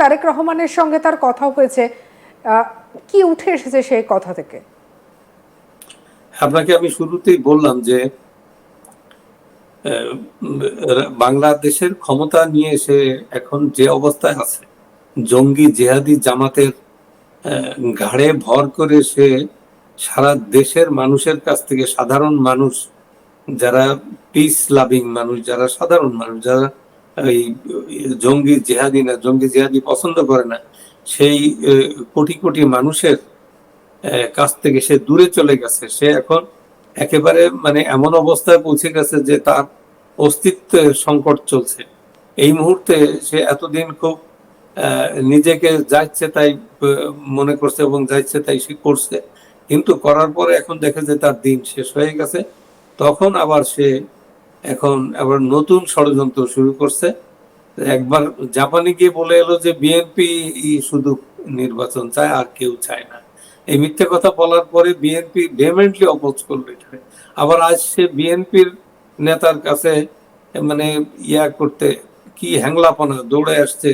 তারেক রহমানের সঙ্গে তার কথা হয়েছে কি উঠে এসেছে সেই কথা থেকে? আপনাকে আমি শুরুতেই বললাম যে বাংলাদেশের ক্ষমতা নিয়ে সে এখন যে অবস্থায় আছে, জঙ্গি জেহাদি জামাতের ঘাড়ে ভর করে সে সারা দেশের মানুষের কাছ থেকে সাধারণ মানুষ, যারা পিস লাভিং মানুষ, যারা সাধারণ মানুষ, যারা এই জঙ্গি জেহাদি না, জঙ্গি জেহাদি পছন্দ করে না, সেই কোটি কোটি মানুষের কাছ থেকে সে দূরে চলে গেছে। সে এখন একেবারে মানে এমন অবস্থায় পৌঁছে গেছে যে তার অস্তিত্বের সংকট চলছে। এই মুহূর্তে সে এতদিন খুব নিজেকে যা ইচ্ছে তাই মনে করছে এবং যা ইচ্ছে তাই সে করছে। কিন্তু করার পরে এখন দেখে যে তার দিন শেষ হয়ে গেছে। তখন আবার সে এখন আবার নতুন ষড়যন্ত্র শুরু করছে। একবার জাপানে গিয়ে বলে এলো যে বিএনপি শুধু নির্বাচন চায়, আর কেউ চায় না। এই মিথ্যে কথা বলার পরে বিএনপি ভেমেন্টলি অপোজ করল এখানে আবার আজ সে বিএনপির নেতার কাছে মানে ইয়া করতে, কি হ্যাংলাপনা দৌড়ে আসছে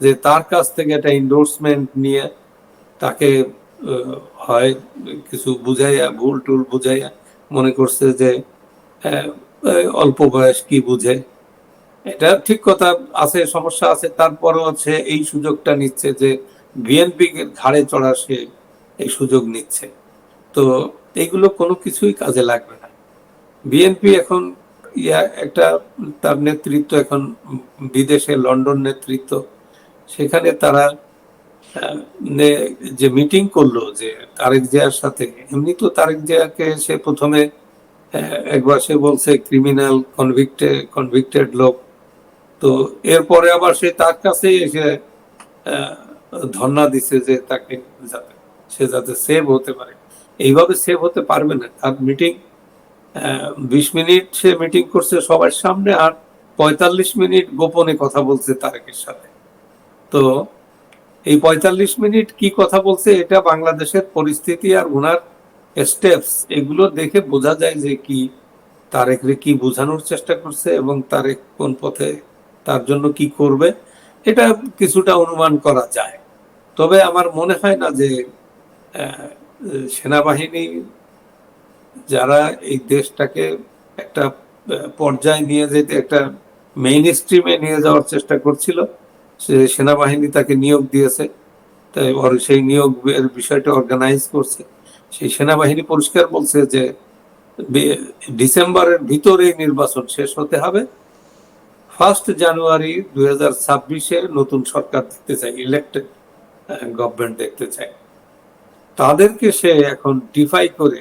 যে তার কাছ থেকে একটা ইন্ডোর্সমেন্ট নিয়ে তাকে হয় কিছু বুঝাইয়া, ভুল টুল বুঝাইয়া মনে করছে যে অল্প বয়স কি বুঝে? এটা ঠিক কথা আছে, সমস্যা আছে। তারপরেও সে এই সুযোগটা নিচ্ছে যে বিএনপি ঘাড়ে চড়া সে এই সুযোগ নিচ্ছে। তো এইগুলো কোনো কিছুই কাজে লাগবে না। বিএনপি এখন ইয়া, একটা তার নেতৃত্ব এখন বিদেশে লন্ডন নেতৃত্ব। সেখানে তারা যে মিটিং করল যে তারেক জিয়ার সাথে, এমনি তো তারেক জিয়াকে সে প্রথমে একবার সে বলছে ক্রিমিনাল কনভিক্টেড কনভিক্টেড লোক। তো এরপরে আবার সে তার কাছে এসে ধর্ণা দিছে যে তাকে যাতে, সে যাতে সেভ হতে পারে। এইভাবে সেভ হতে পারবে না। তার মিটিং বিশ মিনিট সে মিটিং করছে সবার সামনে আর পঁয়তাল্লিশ মিনিট গোপনে কথা বলছে তারেকের সাথে। তো এই পঁয়তাল্লিশ মিনিট কি কথা বলছে এটা বাংলাদেশের পরিস্থিতি আর ওনার স্টেপস এগুলো দেখে বোঝা যায় যে কি তারেকরে কি বোঝানোর চেষ্টা করছে এবং তারেক কোন পথে তার জন্য কি করবে, এটা কিছুটা অনুমান করা যায়। তবে আমার মনে হয় না যে সেনাবাহিনী যারা এই দেশটাকে একটা পর্যায়ে নিয়ে যেতে, একটা মেইন স্ট্রিমে নিয়ে যাওয়ার চেষ্টা করছিল, সে সেনাবাহিনী তাকে নিয়োগ দিয়েছে, তাই সেই নিয়োগের বিষয়টা অর্গানাইজ করছে। সেই সেনাবাহিনী পরিষ্কার বলছে যে ডিসেম্বরের ভিতরে নির্বাচন শেষ হতে হবে। ফার্স্ট জানুয়ারি দুই হাজার ছাব্বিশে নতুন সরকার দেখতে চাই ইলেক্টেড গভর্নমেন্ট দেখতে চাই। তাদেরকে সে এখন ডিফাই করে,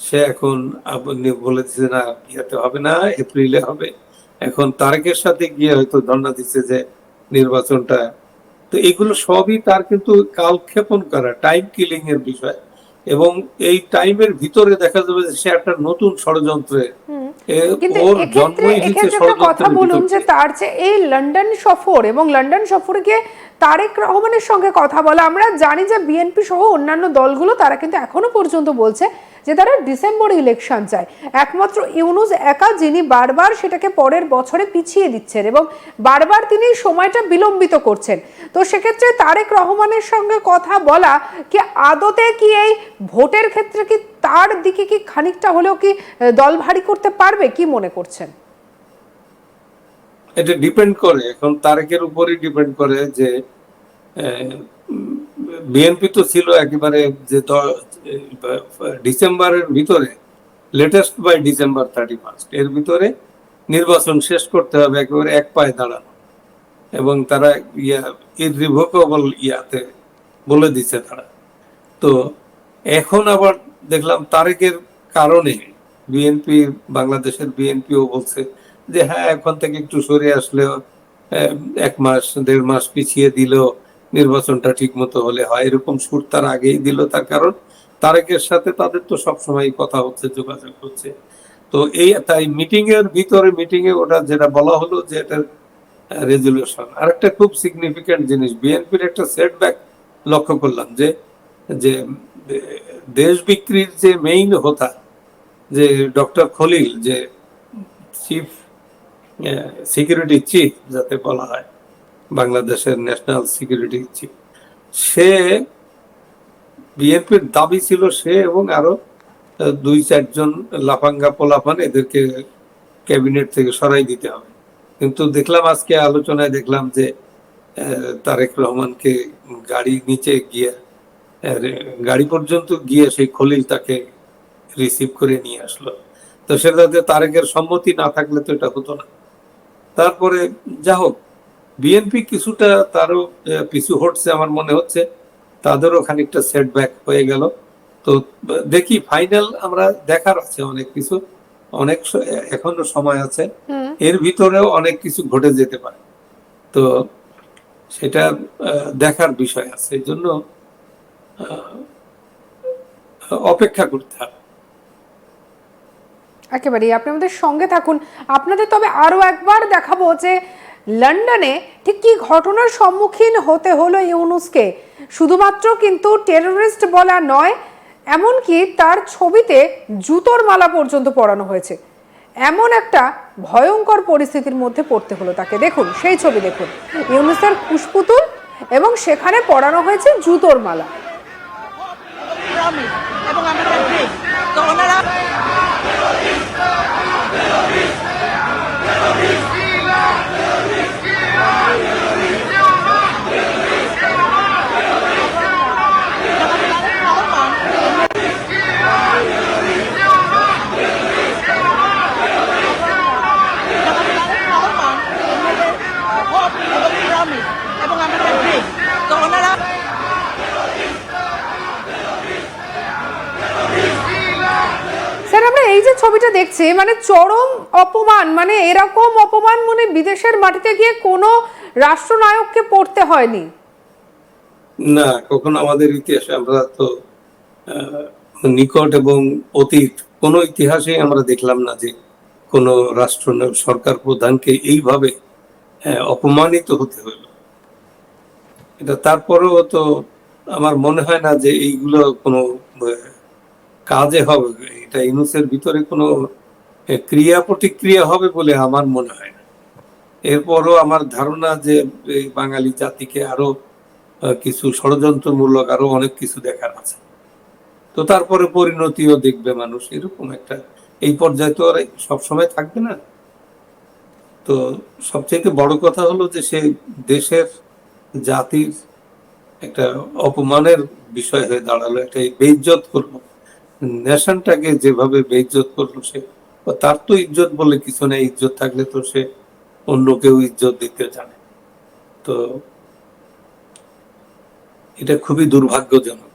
সে এখন আপনি বলে দিচ্ছে না, ইয়েতে হবে না, এপ্রিলে হবে। এখন তারেকের সাথে গিয়ে হয়তো ধর্ণা দিচ্ছে যে, নির্বাচনটা। তো এগুলো সবই তার কিন্তু কালক্ষেপণ করা টাইম কিলিং এর বিষয়। এবং এই টাইমের ভিতরে দেখা যাবে যে সে একটা নতুন ষড়যন্ত্রে ওর জন্মই কথা বলুন যে তার যে এই লন্ডন সফর এবং লন্ডন সফরে গিয়ে তারেক রহমানের সঙ্গে কথা বলা আমরা জানি যে বিএনপি সহ অন্যান্য দলগুলো তারা কিন্তু এখনও পর্যন্ত বলছে যে তারা ডিসেম্বর ইলেকশন চায় একমাত্র ইউনুস একা যিনি বারবার সেটাকে পরের বছরে পিছিয়ে দিচ্ছেন এবং বারবার তিনি সময়টা বিলম্বিত করছেন। তো সেক্ষেত্রে তারেক রহমানের সঙ্গে কথা বলা কি আদতে কি এই ভোটের ক্ষেত্রে কি তার দিকে কি খানিকটা হলেও কি দল ভারী করতে পারবে? কি মনে করছেন? এটা ডিপেন্ড করে। এখন তারেকের উপরই ডিপেন্ড করে যে বিএনপি তো ছিল একেবারে যে ডিসেম্বরের ভিতরে latest by December thirty first এর ভিতরে নির্বাচন শেষ করতে হবে, একেবারে এক পায়ে দাঁড়ানো। এবং তারা ইয়া ইরিভোকেবল ইয়াতে বলে দিচ্ছে তারা। তো এখন আবার দেখলাম তারেকের কারণে বিএনপি বাংলাদেশের বিএনপিও বলছে যে হ্যাঁ এখন থেকে একটু সরে আসলেও এক মাস, দেড় মাস পিছিয়ে দিল নির্বাচনটা ঠিক মতো হলে হয়, এরকম সুর তার আগেই দিল তার কারণ। তারেকের সাথে তাদের তো সবসময় কথা হচ্ছে, যোগাযোগ হচ্ছে। তো এই, তাই মিটিং এর ভিতরে মিটিং এ ওটা যেটা বলা হলো যে এটা রেজলিউশন আর একটা খুব সিগনিফিকেন্ট জিনিস, বিএনপির একটা সেটব্যাক লক্ষ্য করলাম যে যে দেশ বিক্রির যে মেইন হোতা, যে ডক্টর খলিল, যে চিফ সিকিউরিটি চিফ যাতে বলা হয় বাংলাদেশের ন্যাশনাল সিকিউরিটি চিফ সে বিএনপির দাবি ছিল সে এবং আরও দুই চারজন লাফাঙ্গা পোলাফান এদেরকে ক্যাবিনেট থেকে সরাই দিতে হবে। কিন্তু দেখলাম আজকে আলোচনায় দেখলাম যে তারেক রহমানকে গাড়ি নিচে গিয়ে গাড়ি পর্যন্ত গিয়ে সেই খলিল তাকে রিসিভ করে নিয়ে আসলো। তো সেটাতে তারেকের সম্মতি না থাকলে তো এটা হতো না। তারপরে যা হোক বিএনপি কিছুটা তারও পিছু হটছে আমার মনে হচ্ছে। তাদেরও খানিকটা সেটব্যাক হয়ে গেল। তো দেখি ফাইনাল আমরা দেখার আছে অনেক কিছু। অনেক এখনও সময় আছে। এর ভিতরেও অনেক কিছু ঘটে যেতে পারে। তো সেটা দেখার বিষয় আছে। এই জন্য অপেক্ষা করতে হবে। একেবারেই। আপনি আমাদের সঙ্গে থাকুন। আপনাদের তবে আরও একবার দেখাবো যে লন্ডনে ঠিক কি ঘটনার সম্মুখীন হতে হলো ইউনুসকে? শুধুমাত্র কিন্তু টেররিস্ট বলা নয়, এমনকি তার ছবিতে জুতোর মালা পর্যন্ত পরানো হয়েছে। এমন একটা ভয়ঙ্কর পরিস্থিতির মধ্যে পড়তে হলো তাকে। দেখুন, সেই ছবি দেখুন। ইউনুসের কুশপুতুল এবং সেখানে পরানো হয়েছে জুতোর মালা। স্যার, আমরা এই যে ছবিটা দেখছি মানে চরম অপমান মানে এরকম অপমান মানে বিদেশের মাটিতে গিয়ে কোনো রাষ্ট্রনায়ককে পড়তে হয়নি। না, কখনো আমাদের ইতিহাসে আমরা তো নিকট এবং অতীত কোনো ইতিহাসে আমরা দেখলাম না যে কোনো রাষ্ট্র সরকার প্রধানকে এইভাবে অপমানিত হতে হলো। এটা তারপরেও তো আমার মনে হয় না যে এইগুলো কোনো কাজে হবে। এটা ইনুসের ভিতরে কোনো ক্রিয়া প্রতিক্রিয়া হবে বলে আমার মনে হয় না। এরপরও আমার ধারণা যে বাঙালি জাতিকে আরও কিছু ষড়যন্ত্রমূলক আরও অনেক কিছু দেখার আছে। তো তারপরে পরিণতিও দেখবে মানুষ। এরকম একটা, এই পর্যায়ে তো আর সবসময় থাকবে না। তো সবচেয়ে বড় কথা হলো যে সে দেশের জাতির একটা অপমানের বিষয় হয়ে দাঁড়াল, একটা বেইজ্জত করল। নেশনটাকে যেভাবে বেইজ্জত করল সে তার তো ইজ্জত বলে কিছু নেই, ইজ্জত থাকলে তো সে অন্য কেউ ইজ্জত দিতে জানে। তো এটা খুবই দুর্ভাগ্যজনক।